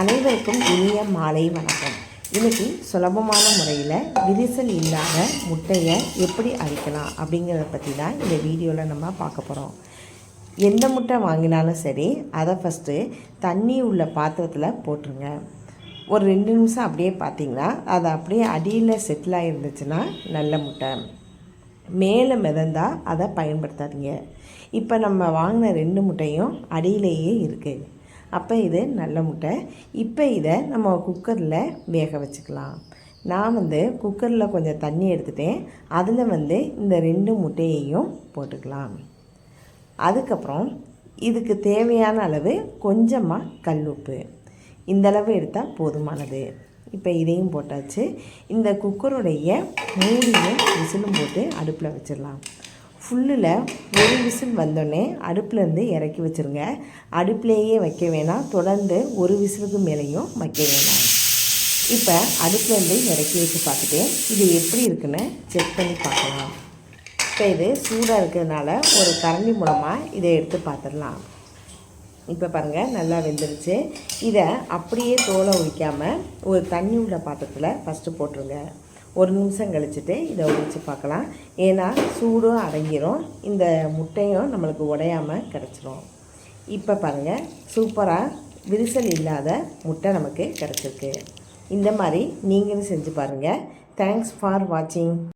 அனைவருக்கும் இனிய மாலை வணக்கம். இன்னைக்கு சுலபமான முறையில் விரிசல் இல்லாத முட்டையை எப்படி அடிக்கலாம் அப்படிங்கிறத பற்றி தான் இந்த வீடியோவில் நம்ம பார்க்க போகிறோம் எந்த முட்டை வாங்கினாலும் சரி அதை ஃபஸ்ட்டு தண்ணி உள்ள பாத்திரத்தில் போட்டுருங்க. ஒரு ரெண்டு நிமிஷம் அப்படியே பார்த்தீங்கன்னா அது அப்படியே அடியில் செட்டில் ஆகிருந்துச்சுன்னா நல்ல முட்டை. மேலே மிதந்தால் அதை பயன்படுத்தாதீங்க. இப்போ நம்ம வாங்கின ரெண்டு முட்டையும் அடியிலேயே இருக்குது அப்போ இது நல்ல முட்டை. இப்போ இதை நம்ம குக்கரில் வேக வச்சுக்கலாம். நான் வந்து குக்கரில் கொஞ்சம் தண்ணி எடுத்துட்டேன். அதில் வந்து இந்த ரெண்டு முட்டையையும் போட்டுக்கலாம். அதுக்கப்புறம் இதுக்கு தேவையான அளவு கொஞ்சமாக கல் உப்பு. இந்த அளவு எடுத்தால் போதுமானது. இப்போ இதையும் போட்டாச்சு. இந்த குக்கருடைய மூடியும் விசிலும் போட்டு அடுப்பில் வச்சிடலாம். ஃபுல்லில் ஒரு விசில் வந்தோடனே அடுப்புலேருந்து இறக்கி வச்சுருங்க. அடுப்புலேயே வைக்க வேணாம். தொடர்ந்து ஒரு விசிலுக்கு மேலேயும் வைக்க வேணாம். இப்போ அடுப்புலேருந்து இறக்கி வச்சு பார்த்துட்டு இது எப்படி இருக்குன்னு செக் பண்ணி பார்க்கலாம். இப்போ இது சூடாக இருக்கிறதுனால ஒரு கரண்டி மூலமாக இதை எடுத்து பார்த்துடலாம். இப்போ பாருங்கள் நல்லா வெந்துருச்சு. இதை அப்படியே தோலை உரிக்காமல் ஒரு தண்ணி உள்ள பாத்திரத்தில் ஃபஸ்ட்டு போட்டுருங்க. ஒரு நிமிஷம் கழிச்சுட்டு இதை உரித்து பார்க்கலாம். ஏன்னா சூடும் அடங்கிரும். இந்த முட்டையும் நம்மளுக்கு உடையாமல் கிடச்சிரும். இப்போ பாருங்கள் சூப்பராக விரிசல் இல்லாத முட்டை நமக்கு கிடச்சிருக்கு. இந்த மாதிரி நீங்களும் செஞ்சு பாருங்கள் தேங்க்ஸ் ஃபார் வாட்சிங்